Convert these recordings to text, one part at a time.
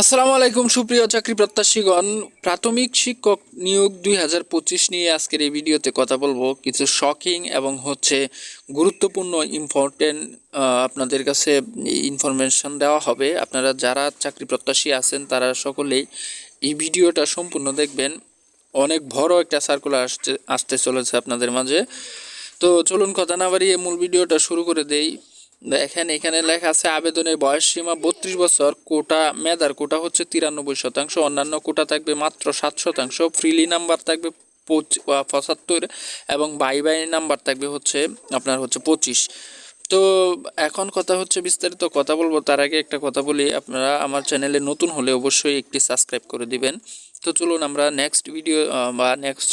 আসসালামু আলাইকুম, সুপ্রিয় চাকরি প্রত্যাশীগণ প্রাথমিক শিক্ষক নিয়োগ দুই হাজার পঁচিশ নিয়ে আজকের এই ভিডিওতে কথা বলব। কিছু শকিং এবং হচ্ছে গুরুত্বপূর্ণ ইম্পর্টেন্ট আপনাদের কাছে ইনফরমেশন দেওয়া হবে। আপনারা যারা চাকরি প্রত্যাশী আছেন, তারা সকলেই এই ভিডিওটা সম্পূর্ণ দেখবেন। অনেক বড় একটা সার্কুলার আসতে আসতে চলেছে আপনাদের মাঝে। তো চলুন, কথা না বাড়িয়ে মূল ভিডিওটা শুরু করে দেই। দেখেন, এখানে লেখা আছে, আবেদনের বয়স সীমা বত্রিশ বছর, কোটা মেধার কোটা হচ্ছে তিরানব্বই শতাংশ, অন্যান্য কোটা থাকবে মাত্র সাত শতাংশ, ফ্রিলি নাম্বার থাকবে পঁচাত্তর, এবং বাই বাই নাম্বার থাকবে হচ্ছে, আপনার হচ্ছে পঁচিশ। তো এখন কথা হচ্ছে বিস্তারিত কথা বলব, তার আগে একটা কথা বলি, আপনারা আমার চ্যানেলে নতুন হলে অবশ্যই একটি সাবস্ক্রাইব করে দিবেন। তো চলুন আমরা নেক্সট ভিডিও বা নেক্সট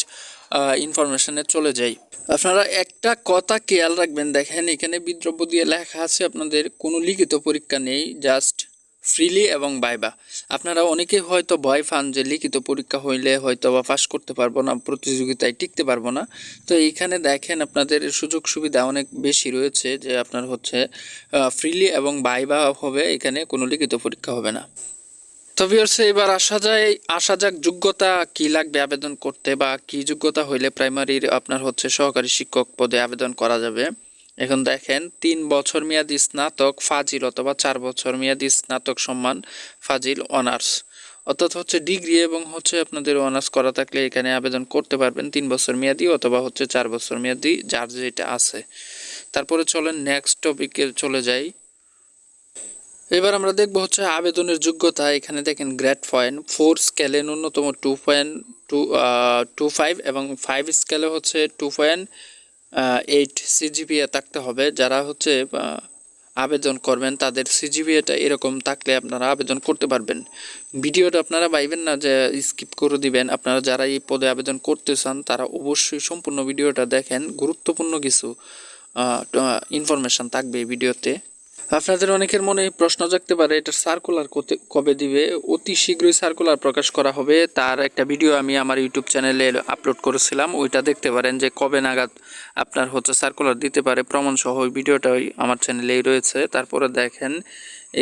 ইনফরমেশনে চলে যাই। আপনারা একটা কথা খেয়াল রাখবেন, দেখেন এখানে বিদ্রব্য দিয়ে লেখা আছে, আপনাদের কোনো লিখিত পরীক্ষা নেই জাস্ট ফ্রিলি এবং বাইবা আপনারা অনেকে হয়তো ভয় পান যে লিখিত পরীক্ষা হইলে হয়তো বা পাস করতে পারব না, প্রতিযোগিতায় টিকতে পারব না। তো এইখানে দেখেন আপনাদের সুযোগ সুবিধা অনেক বেশি রয়েছে যে আপনার হচ্ছে ফ্রিলি এবং বাইবা হবে, এখানে কোনো লিখিত পরীক্ষা হবে না। তবে হচ্ছে এবার আসা যায়, আসা যাক যোগ্যতা কি লাগবে আবেদন করতে বা কি যোগ্যতা হইলে প্রাইমারির আপনার হচ্ছে সহকারী শিক্ষক পদে আবেদন করা যাবে। এখন দেখেন, তিন বছর মেয়াদি স্নাতক ফাজিল অথবা চার বছর মেয়াদি স্নাতক সম্মান ফাজিল অনার্স। অর্থাৎ হচ্ছে ডিগ্রি এবং হচ্ছে আপনাদের অনার্স করা থাকলে এখানে আবেদন করতে পারবেন তিন বছর মেয়াদি অথবা হচ্ছে চার বছর মেয়াদি, যার যেটা আছে। তারপরে চলেন নেক্সট টপিকে চলে যাই। এবার আমরা দেখব হচ্ছে আবেদনের যোগ্যতা। এখানে দেখেন গ্রেড পয়েন্ট ফোর স্কেলে ন্যূনতম two point two two five এবং ফাইভ স্কেলে হচ্ছে টু পয়েন্ট এইট থাকতে হবে। যারা হচ্ছে আবেদন করবেন, তাদের সিজিপিএটা এরকম থাকলে আপনারা আবেদন করতে পারবেন। ভিডিওটা আপনারা পাইবেন না যে স্কিপ করে দিবেন। আপনারা যারা এই পদে আবেদন করতে চান, তারা অবশ্যই সম্পূর্ণ ভিডিওটা দেখেন। গুরুত্বপূর্ণ কিছু ইনফরমেশন থাকবে এই ভিডিওতে। আপনাদের অনেকের মনে প্রশ্ন জাগতে পারে, এটা সার্কুলার কবে দিবে? অতি শীঘ্রই সার্কুলার প্রকাশ করা হবে। তার একটা ভিডিও আমি আমার ইউটিউব চ্যানেলে আপলোড করেছিলাম। ওইটা দেখতে পারেন যে কবে নাগাদ আপনার হচ্ছে সার্কুলার দিতে পারে। প্রমাণ সহ ওই ভিডিওটাই আমার চ্যানেলেই রয়েছে। তারপরে দেখেন,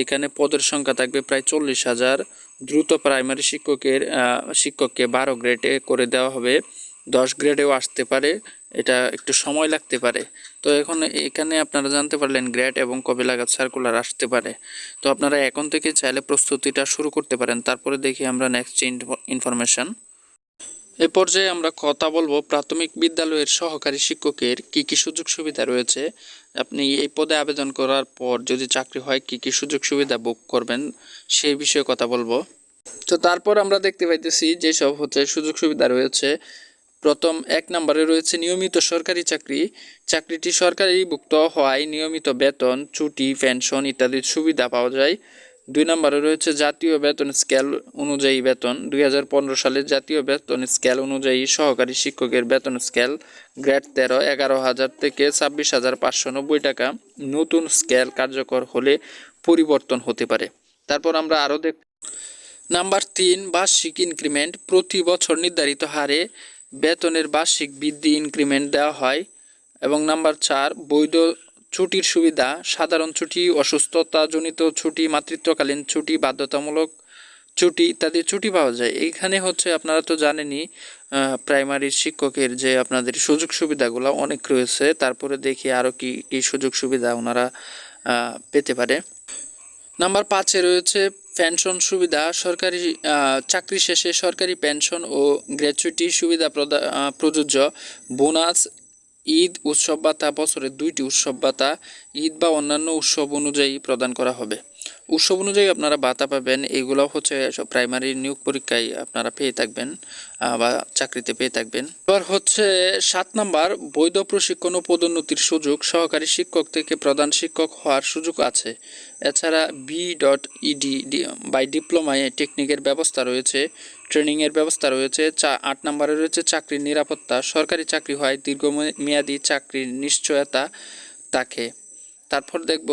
এখানে পদের সংখ্যা থাকবে প্রায় চল্লিশ হাজার। দ্রুত প্রাইমারি শিক্ষকের শিক্ষককে বারো গ্রেডে করে দেওয়া হবে। দশ গ্রেডেও আসতে পারে। এটা একটু সময় লাগতে পারে। তো এখন এখানে আপনারা জানতে পারলেন গ্রেড এবং কবে লাগাত সার্কুলার আসতে পারে। তো আপনারা এখন থেকে চাইলে প্রস্তুতিটা শুরু করতে পারেন। তারপরে দেখি আমরা নেক্সট ইনফরমেশন এ পর্যায়ে আমরা কথা বলব প্রাথমিক বিদ্যালয়ের সহকারী শিক্ষকের কি কি সুযোগ সুবিধা রয়েছে। আপনি এই পদে আবেদন করার পর যদি চাকরি হয়, কি কি সুযোগ সুবিধা বুক করবেন সেই বিষয়ে কথা বলব। তো তারপর আমরা দেখতে পাইতেছি যেসব হচ্ছে সুযোগ সুবিধা রয়েছে। প্রথম এক নম্বরে রয়েছে নিয়মিত সরকারি চাকরি। চাকরিটি সরকারিভুক্ত হওয়ায় নিয়মিত বেতন, ছুটি, পেনশন ইত্যাদির সুবিধা পাওয়া যায়। দুই নম্বরে রয়েছে জাতীয় বেতন স্কেল অনুযায়ী বেতন। দুই হাজার পনেরো সালে জাতীয় বেতন স্কেল অনুযায়ী সহকারী শিক্ষকের বেতন স্কেল গ্রেড তেরো, এগারো হাজার থেকে ছাব্বিশ হাজার পাঁচশো নব্বই টাকা। নতুন স্কেল কার্যকর হলে পরিবর্তন হতে পারে। তারপর আমরা আরও দেখ নাম্বার তিন, বার্ষিক ইনক্রিমেন্ট। প্রতি বছর নির্ধারিত হারে বেতনের বার্ষিক বৃদ্ধি ইনক্রিমেন্ট দেওয়া হয় এবং নাম্বার চার, বৈধ ছুটির সুবিধা, সাধারণ ছুটি, অসুস্থতাজনিত ছুটি, মাতৃত্বকালীন ছুটি, বাধ্যতামূলক ছুটি ইত্যাদি ছুটি পাওয়া যায়। এইখানে হচ্ছে আপনারা তো জানেনই প্রাইমারি শিক্ষকের যে আপনাদের সুযোগ সুবিধাগুলো অনেক রয়েছে, তারপরে দেখি আরও কি কি সুযোগ সুবিধা ওনারা পেতে পারে। নাম্বার পাঁচে রয়েছে পেনশন সুবিধা, সরকারি চাকরি শেষে সরকারি পেনশন ও গ্র্যাচুইটি সুবিধা প্রযোজ্য। বোনাস, ঈদ, উৎসব ভাতা বছরে দুইটি উৎসব ভাতা ঈদ বা অন্যান্য উৎসব অনুযায়ী প্রদান করা হবে। উৎসব অনুযায়ী আপনারা ভাতা পাবেন, এগুলো হচ্ছে প্রাইমারি নিয়োগ পরীক্ষায় আপনারা পেয়ে থাকবেন বা চাকরিতে পেয়ে থাকবেন। এবার হচ্ছে সাত নাম্বার, বৈধ প্রশিক্ষণ ও পদোন্নতির সুযোগ, সহকারী শিক্ষক থেকে প্রধান শিক্ষক হওয়ার সুযোগ আছে। এছাড়া বি ডট ইডি বাই ডিপ্লোমায় টেকনিকের ব্যবস্থা রয়েছে ট্রেনিংয়ের ব্যবস্থা রয়েছে, চা আট নম্বরে রয়েছে চাকরির নিরাপত্তা, সরকারি চাকরি হয়, দীর্ঘমেয়াদী চাকরির নিশ্চয়তা তাকে। তারপর দেখব,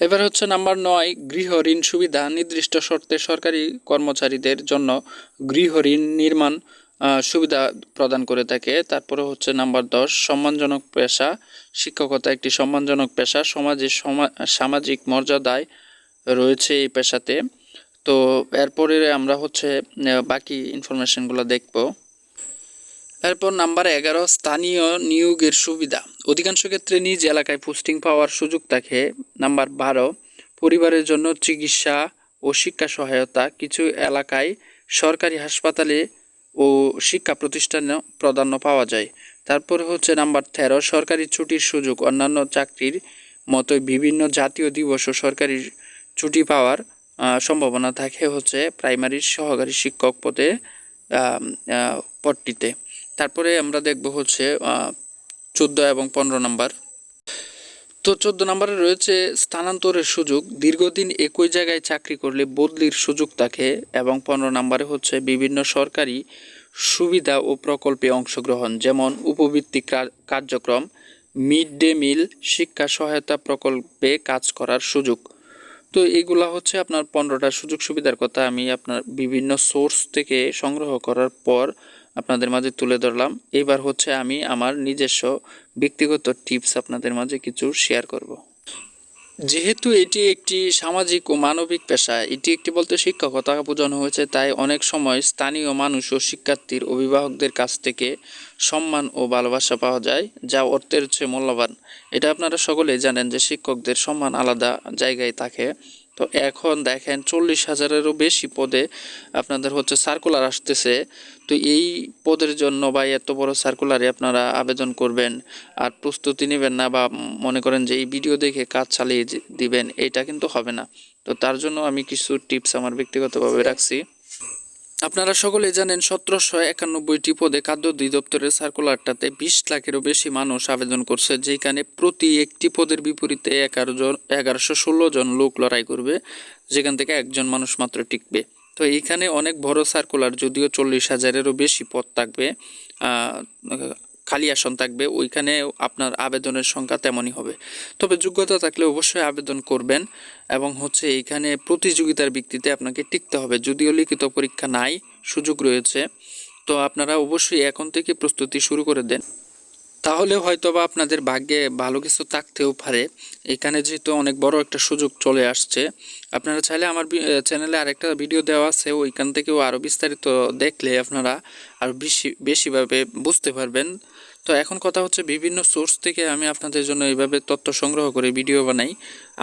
এবার হচ্ছে নাম্বার নয়, গৃহ ঋণ সুবিধা, নির্দিষ্ট শর্তে সরকারি কর্মচারীদের জন্য গৃহ ঋণ নির্মাণ সুবিধা প্রদান করে থাকে। তারপরে হচ্ছে নাম্বার দশ, সম্মানজনক পেশা। শিক্ষকতা একটি সম্মানজনক পেশা। সমাজে সমা- সামাজিক মর্যাদায় রয়েছে এই পেশাতে। তো এরপরে আমরা হচ্ছে বাকি ইনফরমেশনগুলো দেখব। এরপর নাম্বার এগারো, স্থানীয় নিয়োগের সুবিধা। অধিকাংশ ক্ষেত্রে নিজ এলাকায় পোস্টিং পাওয়ার সুযোগ থাকে। নাম্বার বারো, পরিবারের জন্য চিকিৎসা ও শিক্ষা সহায়তা। কিছু এলাকায় সরকারি হাসপাতালে ও শিক্ষা প্রতিষ্ঠানে প্রাধান্য পাওয়া যায়। তারপরে হচ্ছে নাম্বার তেরো, সরকারি ছুটির সুযোগ। অন্যান্য চাকরির মতোই বিভিন্ন জাতীয় দিবস ও সরকারি ছুটি পাওয়ার সম্ভাবনা থাকে হচ্ছে প্রাইমারি সহকারী শিক্ষক পদে পদটিতে। তারপরে আমরা দেখব হচ্ছে চোদ্দ এবং পনেরো নাম্বার। তো চোদ্দ নম্বরে রয়েছে স্থানান্তরের সুযোগ। দীর্ঘদিন একই জায়গায় চাকরি করলে বদলির সুযোগ থাকে এবং পনেরো নম্বরে হচ্ছে বিভিন্ন সরকারি সুবিধা ও প্রকল্পে অংশগ্রহণ, যেমন উপবৃত্তি কার্যক্রম, মিড ডে মিল, শিক্ষা সহায়তা প্রকল্পে কাজ করার সুযোগ। তো এগুলা হচ্ছে আপনার পনেরোটা সুযোগ সুবিধার কথা আমি আপনার বিভিন্ন সোর্স থেকে সংগ্রহ করার পর আপনাদের মাঝে তুলে ধরলাম। এবার হচ্ছে আমি আমার নিজস্ব ব্যক্তিগত টিপস আপনাদের মাঝে কিছু শেয়ার করব। যেহেতু এটি একটি সামাজিক ও মানবিক পেশা, এটি একটি বলতে শিক্ষকতা বোঝানো হয়েছে, তাই অনেক সময় স্থানীয় মানুষ ও শিক্ষার্থীর অভিভাবকদের কাছ থেকে সম্মান ও ভালোবাসা পাওয়া যায়, যা অর্থের চেয়ে মূল্যবান। এটা আপনারা সকলেই জানেন যে শিক্ষকদের সম্মান আলাদা জায়গায় থাকে। তো এখন দেখেন চল্লিশ হাজারেরও বেশি পদে আপনাদের হচ্ছে সার্কুলার আসতেছে। তো এই পদের জন্য বা এত বড় সার্কুলারে আপনারা আবেদন করবেন আর প্রস্তুতি নেবেন না বা মনে করেন যে এই ভিডিও দেখে কাজ চালিয়ে দিবেন, এটা কিন্তু হবে না। তো তার জন্য আমি কিছু টিপস আমার ব্যক্তিগতভাবে রাখছি। আপনারা সকলে জানেন সতেরোশো একানব্বইটি পদে খাদ্য অধিদপ্তরের সার্কুলারটাতে বিশ লাখেরও বেশি মানুষ আবেদন করছে, যেখানে প্রতি একটি পদের বিপরীতে এগারো জন, এগারোশো ষোলো জন লোক লড়াই করবে, যেখান থেকে একজন মানুষ মাত্র টিকবে। তো এইখানে অনেক বড় সার্কুলার, যদিও চল্লিশ হাজারেরও বেশি পদ থাকবে খালি আসন থাকবে, ওইখানে আপনার আবেদনের সংখ্যা তেমনই হবে। তবে যোগ্যতা থাকলে অবশ্যই আবেদন করবেন এবং হচ্ছে এইখানে প্রতিযোগিতার ভিত্তিতে আপনাকে টিকতে হবে। যদিও লিখিত পরীক্ষা নাই, সুযোগ রয়েছে, তো আপনারা অবশ্যই এখন থেকে প্রস্তুতি শুরু করে দেন। তাহলে হয়তো বা আপনাদের ভাগ্যে ভালো কিছু থাকতেও পারে। এখানে যেহেতু অনেক বড় একটা সুযোগ চলে আসছে, আপনারা চাইলে আমার চ্যানেলে আরেকটা ভিডিও দেওয়া আছে, ওইখান থেকেও আরও বিস্তারিত দেখলে আপনারা আরও বেশি, বেশিভাবে বুঝতে পারবেন। তো এখন কথা হচ্ছে বিভিন্ন সোর্স থেকে আমি আপনাদের জন্য এইভাবে তথ্য সংগ্রহ করে ভিডিও বানাই।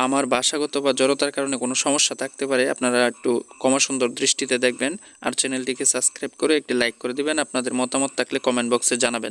আমার ভাষাগত বা জড়তার কারণে কোনো সমস্যা থাকতে পারে, আপনারা একটু কমা সুন্দর দৃষ্টিতে দেখবেন। আর চ্যানেলটিকে সাবস্ক্রাইব করে একটি লাইক করে দিবেন, আপনাদের মতামত থাকলে কমেন্ট বক্সে জানাবেন।